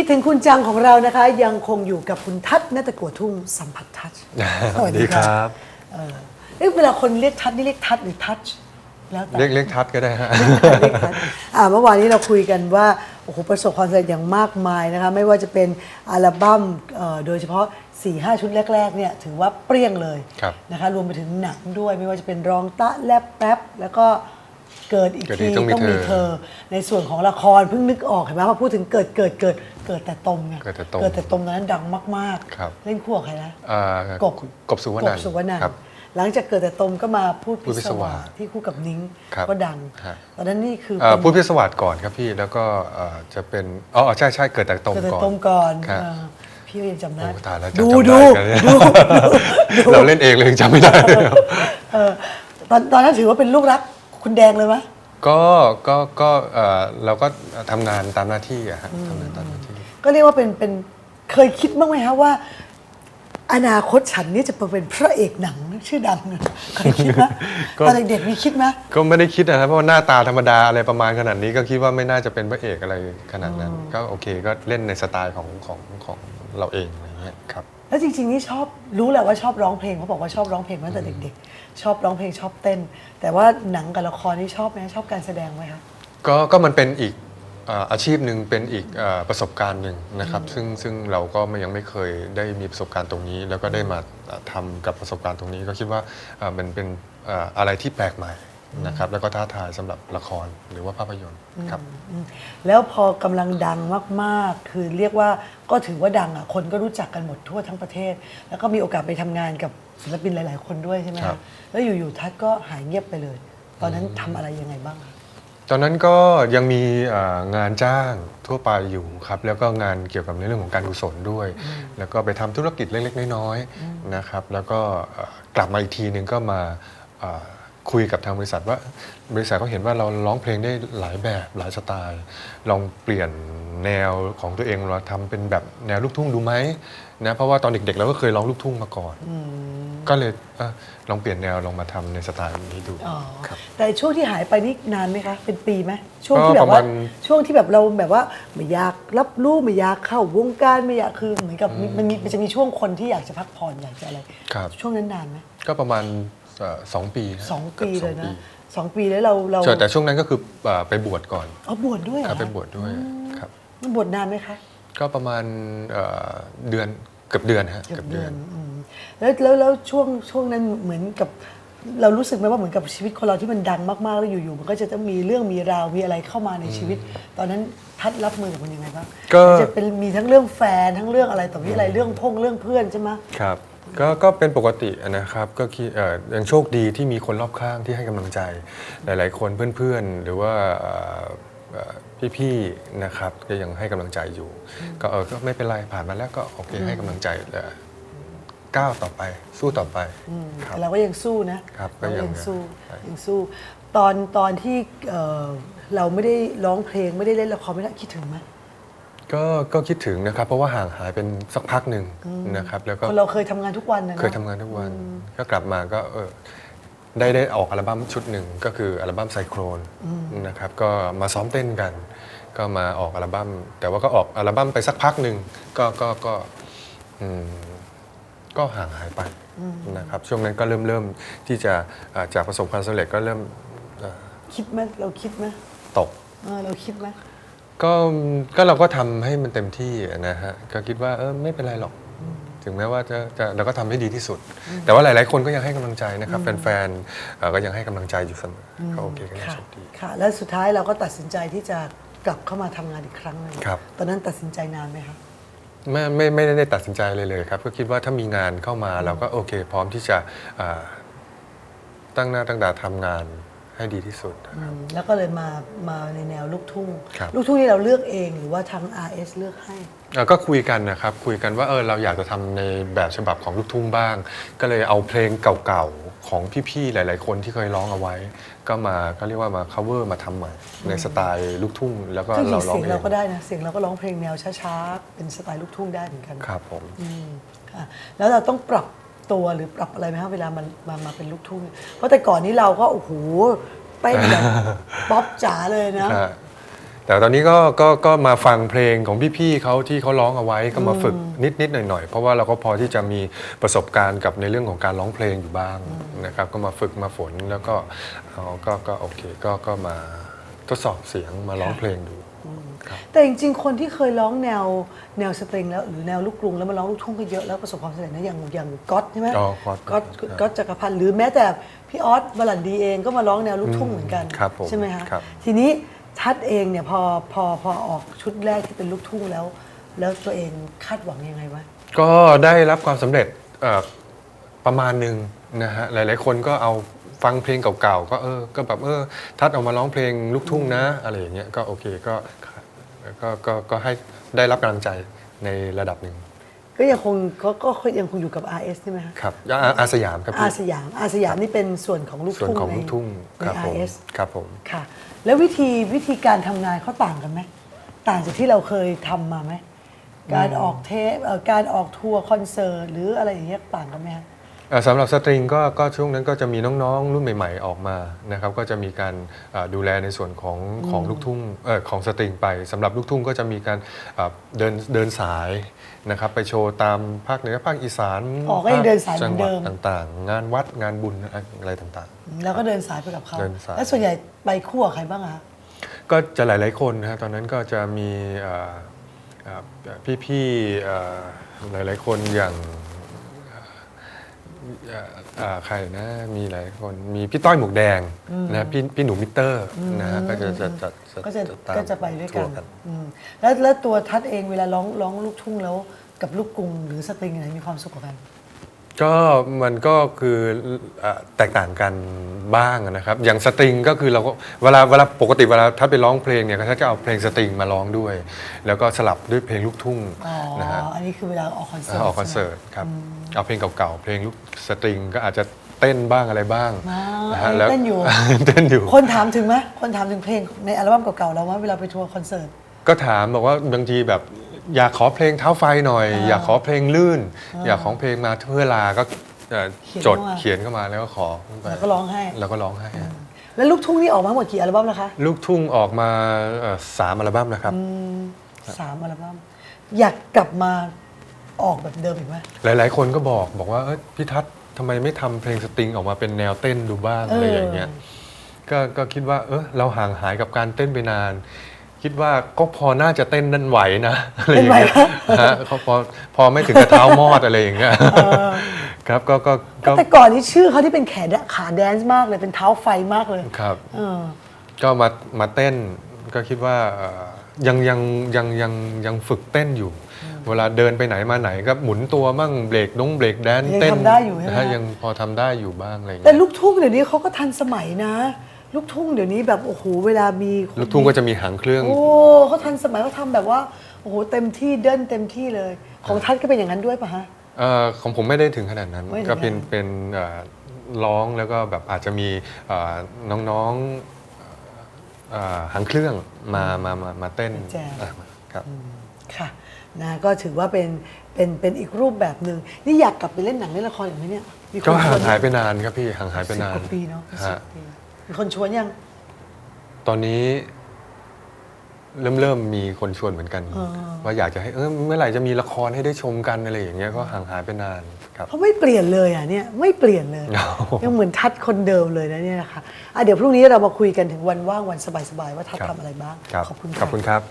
คิดถึงคุณจังของเรานะคะ ยังคงอยู่กับคุณทัศน์นัตะกัวทุ่งสัมผัสทัชสวัสดีครับเออเอ๊ะเวลาคนเรียกทัศน์นี่เรียกทัศน์หรือทัชแล้วแต่เรียกเรียกทัดก็ได้ฮะเรียกทัศน์อ่าเมื่อวานนี้เราคุยกันว่าโอ้โหประสบความสำเร็จอย่างมากมายนะคะไม่ว่าจะเป็นอัลบั้มเอ่อโดยเฉพาะ4-5ชุดแรกๆเนี่ยถือว่าเปรี้ยงเลยครับนะคะรวมไปถึงหนังด้วยไม่ว่าจะเป็นรองตะแลบแป๊บแล้วก็เกิดอีกเกิดทีอีกต้องมีต้องมีเธอ เธอ ในส่วนของละครเพิ่งนึกออกเห็นไหมพอพูดถึงเกิดเกิดเกิด เกิดแต่ตมไงเกิดแต่ตมเกิดแต่ตมตอนนั้นดังมากครับ ๆ เล่นคู่กับใครนะอ่ากบ กบสุวรรณกบสุวรรณันครับท์หลังจากเกิดแต่ตมก็มาพูดพูดพิศวาสที่คู่กับนิ้งครับก็ดัง ฮะ ตอนนั้นนี่คือเอ่อเป็นพูดพิศวาสก่อนครับพี่แล้วก็เอ่อจะเป็นอ๋อใช่ใช่เกิดแต่ตรงเกิดแต่ก่อน ตมก่อนครับ เออพี่ก็ยังจำได้โอ้ตายแล้วดูจำดูได้กันเนี่ยดูดูเราเล่นเองเลยยังจำไม่ได้เลยครับเออตอนตอนนั้นถือว่าเป็นลูกรักคุณแดงเลยไหม ก็ก็ก็เอ่อเราก็ทำงานตามหน้าที่อะฮะทำงานตามหน้าที่ ก็เรียกว่าเป็นเป็นเคยคิดบ้างไหมคะว่า อนาคตฉันนี่จะมาเป็นพระเอกหนังชื่อดังเนี่ยเคยคิดไหมก็ตอนเด็กๆมีคิดไหมก็ไม่ได้คิดนะครับเพราะว่าหน้าตาธรรมดาอะไรประมาณขนาดนี้ก็คิดว่าไม่น่าจะเป็นพระเอกอะไรขนาดนั้น ก็โอเคก็เล่นในสไตล์ของของของเราเองอะไรเงี้ยครับ แล้วจริงๆนี่ชอบรู้แหละว่าชอบร้องเพลงเขาบอกว่าชอบร้องเพลงมาตั้งแต่เด็กๆ ชอบร้องเพลงชอบเต้น แต่ว่าหนังกับละครนี่ชอบไหมชอบการแสดงไหมคะก็ก็มันเป็นอีกเอ่ออาชีพหนึ่งเป็นอีกเอ่อประสบการณ์หนึ่งนะครับ ซึ่งซึ่งเราก็ไม่ยังไม่เคยได้มีประสบการณ์ตรงนี้ แล้วก็ได้มาเอ่อทำกับประสบการณ์ตรงนี้ ก็คิดว่าเอ่อมันเป็นเอ่ออะไรที่แปลกใหม่นะครับ แล้วก็ท้าทายสำหรับละครหรือว่าภาพยนตร์ครับอืมแล้วพอกำลังดังมากๆ คือเรียกว่าก็ถือว่าดังอะคนก็รู้จักกันหมดทั่วทั้งประเทศ แล้วก็มีโอกาสไปทำงานกับศิลปินหลาย ๆ คนด้วยใช่ไหมครัคะบแล้วอยู่ๆทัศน์ก็หายเงียบไปเลย ตอนนั้นทำอะไรยังไงบ้างคะ ตอนนั้นก็ยังมีเอ่องานจ้างทั่วไปอยู่ครับ แล้วก็งานเกี่ยวกับในเรื่องของการกุศลด้วย แล้วก็ไปทำธุรกิจเล็กๆ น้อยๆนะครับ แล้วก็เอ่อกลับมาอีกทีหนึ่งก็มาเอ่อคุยกับทางบริษัทว่าบริษัทเขาเห็นว่าเราร้องเพลงได้หลายแบบหลายสไตล์ ลองเปลี่ยน แนวของตัวเองเราทำเป็นแบบแนวลูกทุ่งดูไหมนะเพราะว่าตอนเด็กๆเราก็เคยร้องลูกทุ่งมาก่อน ก็เลยเออลองเปลี่ยนแนวลองมาทำในสไตล์นี้ดู อ๋อครับแต่ช่วงที่หายไปนี่นานไหมคะ เป็นปีไหมช่วงที่ก็แบบประว่ามาณ ช่วงที่แบบเราแบบว่าไม่อยากรับรู้ไม่อยากเข้าวงการไม่อยากคือเหมือนกับมีมันมีมันจะมีช่วงคนที่อยากจะพักผ่อนอยากจะอะไร ครับ ช่วงนั้นนานไหมก็ประมาณเอ่อสองปีฮะสองกืปีบเลยนะปีสองปีแล้วเราเราใช่แต่ช่วงนั้นก็คือเอ่อไปบวชก่อนเอาบวชด้วยเหครรัอบไปบวชด้วยครั บบวชนานไหมคะ ก็ประมาณเอ่อเดือนเกือบเดือนฮะเกือบเดือนอืมแล้วแล้วแล้วช่วงช่วงนั้นเหมือนกับ เรารู้สึกไหมว่าเหมือนกับชีวิตคนเราที่มันดังมากๆแล้วอยู่ๆมันก็จะต้องมีเรื่องมีราวมีอะไรเข้ามาในชีวิต ตอนนั้นทัดรับมือกับมันยังไงบ้างก็ จะเป็นมีทั้งเรื่องแฟนทั้งเรื่องอะไรต่อมีอะไรเรื่องพงเรื่องเพื่อนใช่ไหมครับก็ก็เป็นปกตินะครับก็คิดเอ่อยังโชคดีที่มีคนรอบข้างที่ให้กำลังใจ หลาย ๆ คนเพื่อน ๆ หรือว่าเอ่อเอ่อ พี่ๆนะครับก็ยังให้กำลังใจอยู่ ก็เออก็ไม่เป็นไรผ่านมาแล้วก็โอเคให้กำลังใจแล้วก้าวต่อไปสู้ต่อไปครับแต่เราก็ยังสู้นะครับก็เรายังยังสู้ใช่ ยังสู้ ตอนตอนที่เอ่อเราไม่ได้ร้องเพลงไม่ได้เล่นละครไม่ได้คิดถึงไหมก็ก็คิดถึงนะครับ เพราะว่าห่างหายเป็นสักพักหนึ่งนะครับ แล้วก็คนเราเคยทำงานทุกวันนะนะ เคยทำงานทุกวัน ก็กลับมาก็เออ ได้ได้ออกอัลบั้มชุดหนึ่งก็คืออัลบั้มไซโครนนะครับก็มาซ้อมเต้นกัน ก็มาออกอัลบั้มแต่ว่าก็ออกอัลบั้มไปสักพักหนึ่งก็ก็ก็อืมก็ห่างหายไปนะครับช่วงนั้นก็เริ่มเริ่มที่จะอ่าจากประสบความสำเร็จก็เริ่มเอ่อคิดไหมเราคิดไหมตก เออเราคิดไหมก็ก็เราก็ทำให้มันเต็มที่นะฮะก็คิดว่าเออไม่เป็นไรหรอก ถึงแม้ว่าจะจะเราก็ทำให้ดีที่สุด แต่ว่าหลาย ๆ คนก็ยังให้กำลังใจนะครับแฟนๆเอ่อก็ยังให้กำลังใจอยู่เสมออก็โอเคก็ยังค่ะโชคดี ค่ะ แล้วสุดท้ายเราก็ตัดสินใจที่จะกลับเข้ามาทำงานอีกครั้งหนึ่งครับ ตอนนั้นตัดสินใจนานไหมคะ ไม่ไม่ไม่ได้ตัดสินใจเลยเลยครับ ก็คิดว่าถ้ามีงานเข้ามาเราก็โอเค พร้อมที่จะอ่าตั้งหน้าตั้งตาทำงาน ให้ดีที่สุดอืมแล้วก็เลยมามาในแนวลูกทุ่ง ครับ ลูกทุ่งนี่เราเลือกเองหรือว่าทาง RS เลือกให้เอ่อก็คุยกันนะครับ คุยกันว่าเออเราอยากจะทำในแบบฉบับของลูกทุ่งบ้าง ก็เลยเอาเพลงเก่าๆ ของพี่ๆ หลาย ๆ คนที่เคยร้องเอาไว้ ก็มาก็เรียกว่ามา cover มาทำใหม่ ในสไตล์ลูกทุ่ง แล้วก็ซึ่งจริเรางร้องเสียงเอเรางก็ได้นะ เสียงเราก็ร้องเพลงแนวช้าๆ เป็นสไตล์ลูกทุ่งได้เหมือนกันครับผม อืมค่ะแล้วเราต้องปรับ ตัวหรือปรับอะไรไหมคะเวลามันมามาเป็นลูกทุ่ง เพราะแต่ก่อนนี้เราก็โอ้โหเต้นแบบป๊อปจ๋าเลยนะครับแต่ตอนนี้ก็ก็ก็มาฟังเพลงของพี่ๆเขาที่เขาร้องเอาไว้ก็มาฝึกนิดๆหน่อยๆเพราะว่าเราก็พอที่จะมีประสบการณ์กับในเรื่องของการร้องเพลงอยู่บ้างนะครับ ก็มาฝึกมาฝนแล้วก็เอาก็ก็โอเคก็ก็มาทดสอบเสียงมาร้องเพลงดู แต่จริงๆ คนที่เคยร้องแนวแนวสตริงแล้วหรือแนวลูกกรุงแล้วมาร้องลูกทุ่งก็เยอะแล้วประสบความสำเร็จนะอย่างอย่างก๊อตใช่ไหมอ๋อก๊อตก๊อตครับก๊อตจักรพันธ์หรือแม้แต่พี่ออสบรันดีเองก็มาร้องแนวลูกทุ่งเหมือนกันครับผมใช่ไหมคะครับ ทีนี้ทัดเองเนี่ยพอพอพอออกชุดแรกที่เป็นลูกทุ่งแล้ว แล้วตัวเองคาดหวังยังไงวะ ก็ได้รับความสำเร็จเอ่อประมาณหนึ่งนะฮะหลาย ๆ คนก็เอาฟังเพลงเก่าๆ ก็เออก็แบบเออทัดเอามาร้องเพลงลูกทุ่งนะ อะไรอย่างเงี้ยก็โอเคก็ ก็ก็ก็ให้ได้รับกำลังใจในระดับหนึ่งก็ยังคงก็ก็ก็ยังคงอยู่กับ RS ใช่ไหมคะครับอาอาสยามครับอาพี่สยามอาสยามนี่เป็นส่วนของลูกส่วนทุ่งของในลูกทุ่งใน ครับผม RS ครับผม ค่ะ แล้ววิธีวิธีการทำงานเขาต่างกันไหมต่างจากที่เราเคยทำมาไหมการออกเทปเอ่อการออกทัวร์คอนเสิร์ตหรืออะไรอย่างเงี้ยต่างกันไหมคะเอ่อ สำหรับสตริงก็ก็ช่วงนั้นก็จะมีน้องๆ รุ่นใหม่ ๆ ออกมานะครับก็จะมีการเอ่อดูแลในส่วนของของลูกทุ่งเออของสตริงไปสำหรับลูกทุ่งก็จะมีการเอ่อเดินเดินสายนะครับไปโชว์ตามภาคเหนือภาคอีสานอ๋อก็ยังเดินสายเหมืจัอนหวัเดิดมต่างๆ งานวัดงานบุญอะไรต่างแล้วก็เดินสายไปกับเขาเดินสายแล้วส่วนใหญ่ไปคู่กับใครบ้างอะคะๆก็จะหลายๆคนนะฮะตอนนั้นก็จะมีเอ่อเอ่อพี่ๆเอ่อหลายๆคนอย่างเอ่อเอ่อใครนะมีหลายคนมีพี่ต้อยหมวกแดงนะพี่พี่หนูมิเตอร์นะฮะก็จะจะจะก็จะตามก็จะไปด้วยกัทัวนร์อืมแล้วแล้วตัวทัดเองเวลาร้องร้องลูกทุ่งแล้วกับลูกกรุงหรือสตริงไหนมีความสุขกว่ากัน ก็มันก็คือเอ่อแตกต่างกันบ้างนะครับ อย่างสตริงก็คือเราก็เวลาเวลาปกติเวลาถ้าไปร้องเพลงเนี่ยก็จะเอาเพลงสตริงมาร้องด้วย แล้วก็สลับด้วยเพลงลูกทุ่งอ๋อ นะฮะอันนี้คือเวลาออกคอนเสิร์ตออกคอนเสิร์ตครับเอาเพลงเก่าๆเพลงลูกสตริงก็อาจจะเต้นบ้างอะไรบ้างอ่านะอัฮะนนี้แล้วเต้นอยู่ เต้นอยู่ คนถามถึงไหมคนถามถึงเพลงในอัลบั้มเก่าๆเราว่าเวลาไปทัวร์คอนเสิร์ต ก็ถามบอกว่าบางทีแบบ อยากขอเพลงเท้าไฟหน่อยอ่าอยากขอเพลงลื่น อยากขอเพลงมาเพื่อลาก็เอ่อเขียนจดเข้ามาเขียนเข้ามาแล้วก็ขอไปแล้วก็ร้องให้ แล้วก็ร้องให้แล้วลูกทุ่งนี่ออกมาทั้งหมดกี่อัลบั้มแล้วคะลูกทุ่งออกมาเอ่อสามอัลบั้มนะครับ สามอัลบั้มอยากกลับมาออกแบบเดิมอีกไหม หลาย ๆ คนก็บอกบอกว่าเอ้ยพี่ทัศน์ทำไมไม่ทำเพลงสตริงออกมาเป็นแนวเต้นดูบ้างเอออ อะไรอย่างเงี้ยก็ก็คิดว่าเออเราห่างหายกับการเต้นไปนาน คิดว่าก็พอน่าจะเต้นนั่นไหวนะอะไรอย่างเงี้ยฮะเขาพอพอไม่ถึงกับเท้ามอดอะไรอย่างเงี้ยครับก็ก็ก็แต่ก่อนนี้ชื่อเขาที่เป็นแขนขาแดนซ์มากเลยเป็นเท้าไฟมากเลยครับเออก็มามาเต้นก็คิดว่าเอ่อยังยังยังยังยังฝึกเต้นอยู่ เวลาเดินไปไหนมาไหนก็หมุนตัวมั่งเบรกน้องเบรกแดนยังเต้นทำได้อยู่ใช่ไหมนะฮะยังพอทำได้อยู่บ้างอะไรอย่างแต่เงี้ยลูกทุ่งเดี๋ยวนี้เขาก็ทันสมัยนะ ลูกทุ่งเดี๋ยวนี้แบบโอ้โหเวลามีคนลูกทุ่งก็จะมีหางเครื่อง โอ้เขาทันสมัยเขาทำแบบว่าโอ้โหเต็มที่เดินเต็มที่เลย ของทัดก็เป็นอย่างนั้นด้วยปะฮะ เอ่อของผมไม่ได้ถึงขนาดนั้น ไม่ถึงก็เป็นขนาดนั้นเป็นเอ่อร้องแล้วก็แบบอาจจะมีเอ่อน้องๆเอ่อหางเครื่องมามามามาเต้นอะครับ ค่ะนะก็ถือว่าเป็นเป็นเป็นอีกรูปแบบหนึ่งนี่อยากกลับไปเล่นหนังเล่นละครอีกไหมเนี่ยมีคนก็ชห่าวงนหายไปนานครับพี่ห่างหายไปสิบนากนว่าปีเนาะสิบฮะปี มีคนชวนยัง ตอนนี้ เริ่มเริ่มมีคนชวนเหมือนกัน อ๋อ ว่าอยากจะให้เออเมื่อไหร่จะมีละครให้ได้ชมกันอะไรอย่างเงี้ยก็ห่างหายไปนานครับเขาไม่เปลี่ยนเลยอะเนี่ยไม่เปลี่ยนเลยโอ้โหยังเหมือนทัดคนเดิมเลยนะเนี่ยนะคะอะเดี๋ยวพรุ่งนี้เรามาคุยกันถึงวันว่างวันสบายๆว่าทัดครับ ทำอะไรบ้าง ครับขอบคุณขอบคุณค่ะครับ